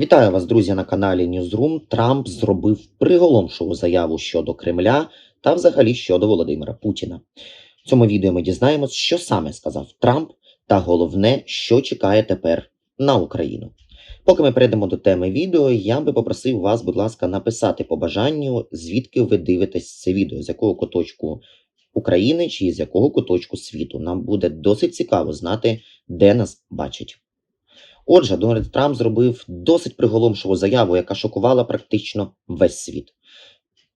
Вітаю вас, друзі, на каналі Newsroom. Трамп зробив приголомшову заяву щодо Кремля та взагалі щодо Володимира Путіна. В цьому відео ми дізнаємось, що саме сказав Трамп, та головне, що чекає тепер на Україну. Поки ми перейдемо до теми відео, я би попросив вас, будь ласка, написати по бажанню, звідки ви дивитесь це відео, з якого куточку України чи з якого куточку світу. Нам буде досить цікаво знати, де нас бачать. Отже, Дональд Трамп зробив досить приголомшову заяву, яка шокувала практично весь світ.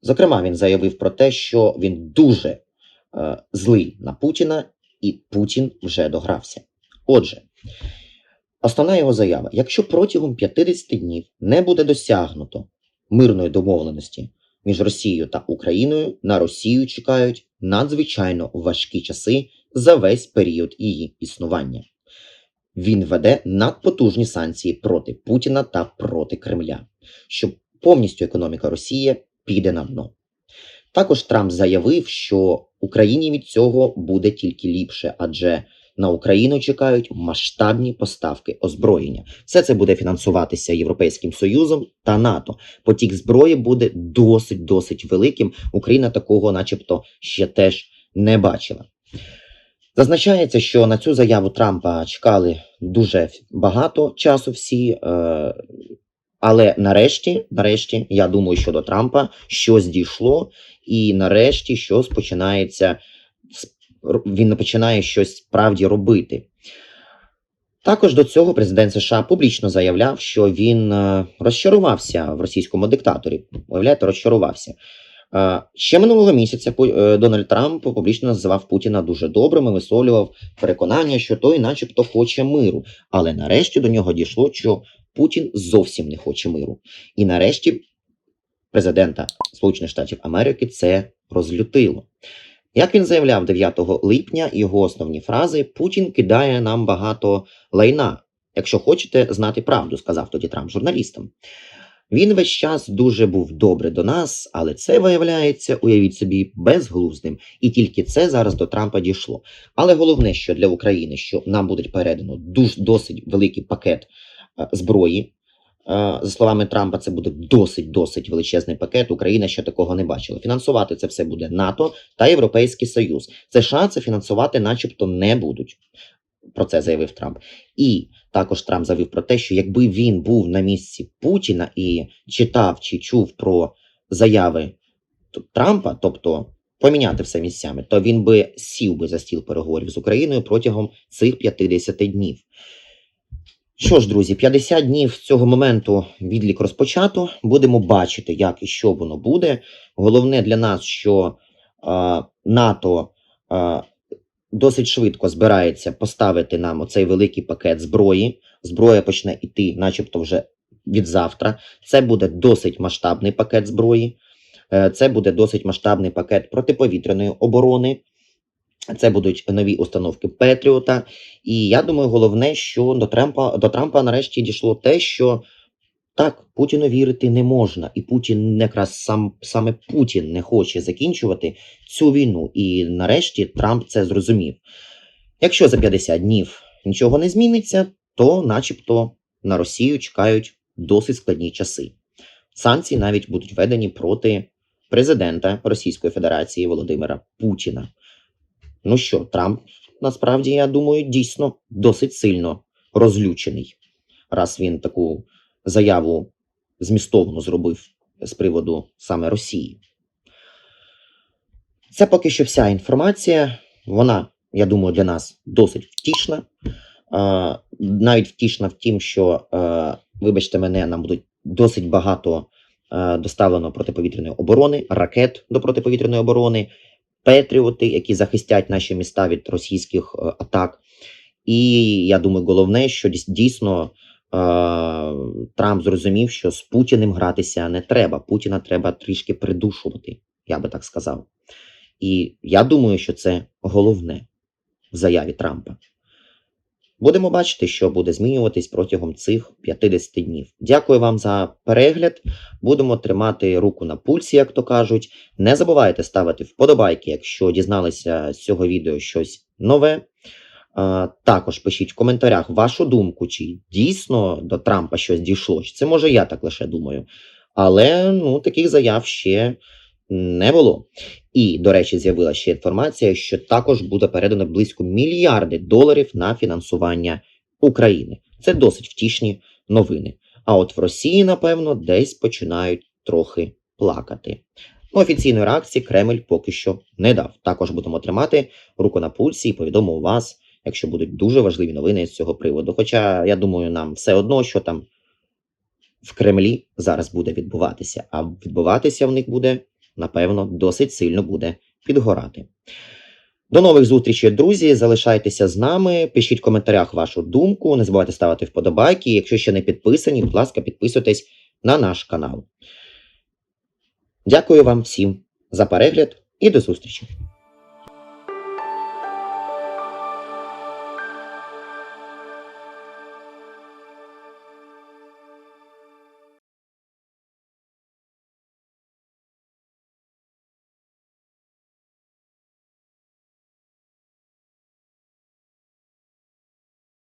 Зокрема, він заявив про те, що він дуже е, злий на Путіна, і Путін вже догрався. Отже, основна його заява: якщо протягом 50 днів не буде досягнуто мирної домовленості між Росією та Україною, на Росію чекають надзвичайно важкі часи за весь період її існування. Він веде надпотужні санкції проти Путіна та проти Кремля, щоб повністю економіка Росії піде на дно. Також Трамп заявив, що Україні від цього буде тільки ліпше, адже на Україну чекають масштабні поставки озброєння. Все це буде фінансуватися Європейським Союзом та НАТО. Потік зброї буде досить досить великим. Україна такого, начебто, ще теж не бачила. Зазначається, що на цю заяву Трампа чекали дуже багато часу всі. Е, але нарешті, нарешті, я думаю, що до Трампа щось дійшло, і нарешті щось починається. Він починає щось справді робити. Також до цього президент США публічно заявляв, що він е, розчарувався в російському диктаторі. Уявляєте, розчарувався. Е, Ще минулого місяця е, Дональд Трамп публічно називав Путіна дуже добрим і висловлював переконання, що той, начебто, хоче миру. Але нарешті до нього дійшло, що Путін зовсім не хоче миру. І нарешті президента Сполучених Штатів Америки це розлютило. Як він заявляв 9 липня, його основні фрази Путін кидає нам багато лайна. Якщо хочете знати правду, сказав тоді Трамп журналістам. Він весь час дуже був добрий до нас, але це виявляється, уявіть собі, безглуздим. І тільки це зараз до Трампа дійшло. Але головне, що для України, що нам буде передано дуже досить великий пакет е, зброї. Е, За словами Трампа, це буде досить досить величезний пакет. Україна ще такого не бачила. Фінансувати це все буде НАТО та Європейський Союз. США це фінансувати, начебто, не будуть. Про це заявив Трамп. І також Трамп заявив про те, що якби він був на місці Путіна і читав чи чув про заяви Трампа, тобто поміняти все місцями, то він би сів би за стіл переговорів з Україною протягом цих 50 днів. Що ж, друзі, 50 днів з цього моменту відлік розпочато. Будемо бачити, як і що воно буде. Головне для нас, що е, НАТО е, досить швидко збирається поставити нам оцей великий пакет зброї. Зброя почне йти, начебто, вже від завтра. Це буде досить масштабний пакет зброї. Е, Це буде досить масштабний пакет протиповітряної оборони. Це будуть нові установки Петріота. І я думаю, головне, що до Трампа, до Трампа нарешті дійшло те, що так, Путіну вірити не можна, і Путін якраз сам саме Путін не хоче закінчувати цю війну. І нарешті Трамп це зрозумів. Якщо за 50 днів нічого не зміниться, то, начебто, на Росію чекають досить складні часи. Санкції навіть будуть введені проти президента Російської Федерації Володимира Путіна. Ну що, Трамп насправді, я думаю, дійсно досить сильно розлючений, раз він таку заяву змістовно зробив з приводу саме Росії. Це поки що вся інформація. Вона, я думаю, для нас досить втішна. Навіть втішна в тім, що, вибачте мене, нам будуть досить багато доставлено протиповітряної оборони, ракет до протиповітряної оборони, Петріоти, які захистять наші міста від російських е, атак. І я думаю, головне, що дійсно Трамп зрозумів, що з Путіним гратися не треба. Путіна треба трішки придушувати, я би так сказав. І я думаю, що це головне в заяві Трампа. Будемо бачити, що буде змінюватись протягом цих 50 днів. Дякую вам за перегляд. Будемо тримати руку на пульсі, як то кажуть. Не забувайте ставити вподобайки, якщо дізналися з цього відео щось нове. Також пишіть в коментарях вашу думку, чи дійсно до Трампа щось дійшло. Це може я так лише думаю. Але ну, таких заяв ще не було. І, до речі, з'явилася ще інформація, що також буде передано близько мільярди доларів на фінансування України. Це досить втішні новини. А от в Росії, напевно, десь починають трохи плакати. Офіційної реакції Кремль поки що не дав. Також будемо тримати руку на пульсі і повідомимо вас, якщо будуть дуже важливі новини з цього приводу. Хоча, я думаю, нам все одно, що там в Кремлі зараз буде відбуватися, а відбуватися в них буде, напевно, досить сильно буде підгорати. До нових зустрічей, друзі. Залишайтеся з нами. Пишіть в коментарях вашу думку. Не забувайте ставити вподобайки. Якщо ще не підписані, будь ласка, підписуйтесь на наш канал. Дякую вам всім за перегляд і до зустрічі!